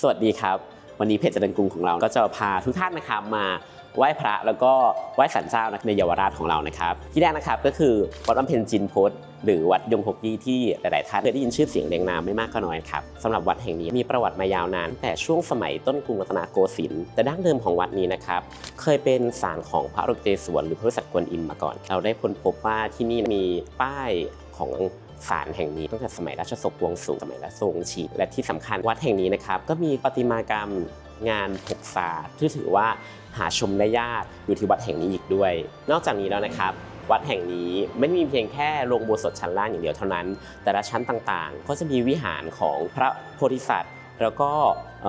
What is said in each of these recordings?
สวัสดีครับ วันนี้เพจเจริญกรุงของเราก็จะพาทุกท่านนะครับมาไหว้พระแล้วก็ไหว้สันเจ้าในเยาวราชของเรานะครับ ที่แรกนะครับก็คือวัดบำเพ็ญจินพจน์หรือวัดยงหกยี่ที่หลาย ๆ ท่านเคยได้ยินชื่อเสียงเรียงนามไม่มากก็น้อยครับสำหรับวัดแห่งนี้มีประวัติมายาวนาน แต่ช่วงสมัยต้นกรุงรัตนโกสินทร์แต่ดั้งเดิมของวัดนี้นะครับเคยเป็นศาลของพระรุกเตศวรหรือพระบริษัทกวนอิมมาก่อน เราได้ค้นพบว่าที่นี่มีป้ายของ ศาลแห่งนี้ตั้งแต่สมัยราชสกวงสูงสมัยราชทรงชีและที่สำคัญวัดแห่งนี้นะครับก็มีประติมากรรมงานปกษาที่ถือว่าหาชมได้ยากอยู่ที่วัดแห่งนี้อีกด้วย นอกจากนี้แล้วนะครับ วัดแห่งนี้ไม่มีเพียงแค่โรงโบสถ์ชั้นล่างอย่างเดียวเท่านั้น แต่ละชั้นต่างๆ ก็จะมีวิหารของพระโพธิสัตว์ แล้วก็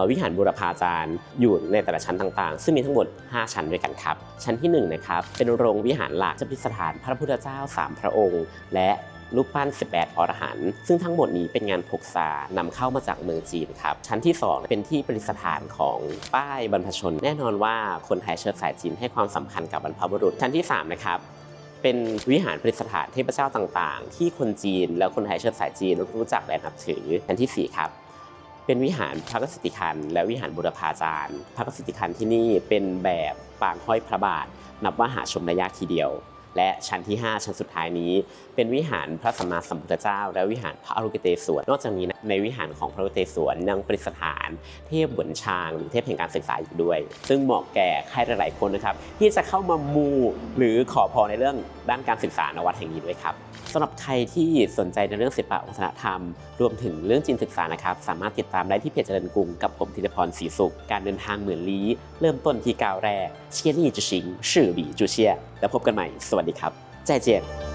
วิหารบูรพาจารย์อยู่ในแต่ละชั้นต่างๆ ซึ่งมีทั้งหมด 5 ชั้นด้วยกันครับ ชั้นที่1นะครับเป็นโรงวิหารหลักจะประดิษฐานพระพุทธเจ้า 3 พระองค์ และ รูปปั้น 18 อรหันต์ซึ่งทั้งหมดนี้เป็นงานพกษานำเข้ามาจากเมืองจีนครับ ชั้นที่ 2 เป็นที่ประดิษฐานของป้ายบรรพชน แน่นอนว่าคนไทยเชื้อสายจีนให้ความสำคัญกับบรรพบุรุษ ชั้นที่ 3 นะครับเป็นวิหารประดิษฐานเทพเจ้าต่างๆ ที่คนจีนและคนไทยเชื้อสายจีนรู้จักและนับถือชั้นที่4ครับเป็นวิหารพระกสิติคันและวิหารบุรพาจารย์ พระกสิติคันที่นี่เป็นแบบปางห้อยพระบาท นับว่าหาชมได้ยากทีเดียว และชั้นที่ 5 ชั้นสุดท้ายนี้ เป็นวิหารพระสัมมาสัมพุทธเจ้า และวิหารพระอรุกเตศวรนอกจากนี้นะในวิหารของพระอรุกเตศวรยังประดิษฐาน เทพบุญชางหรือเทพแห่งการศึกษาอีกด้วย ซึ่งเหมาะแก่ใครหลายๆคนนะครับที่จะเข้ามามูหรือขอพรในเรื่อง ด้านการศึกษาในวัดแห่งนี้ด้วยครับสำหรับใครที่สนใจในเรื่องศิลปะวัฒนธรรม รวมถึงเรื่องจีนศึกษานะครับ สามารถติดตามได้ที่เพจเจริญกรุงกับผมธีรพรศรีสุข การเดินทางเหมือนลี้ เริ่มต้นที่ก้าวแรกเชียนี่จุชิง ชื่อหลีจูเชีย แล้วพบกันใหม่ สวัสดีครับ ใจเจียน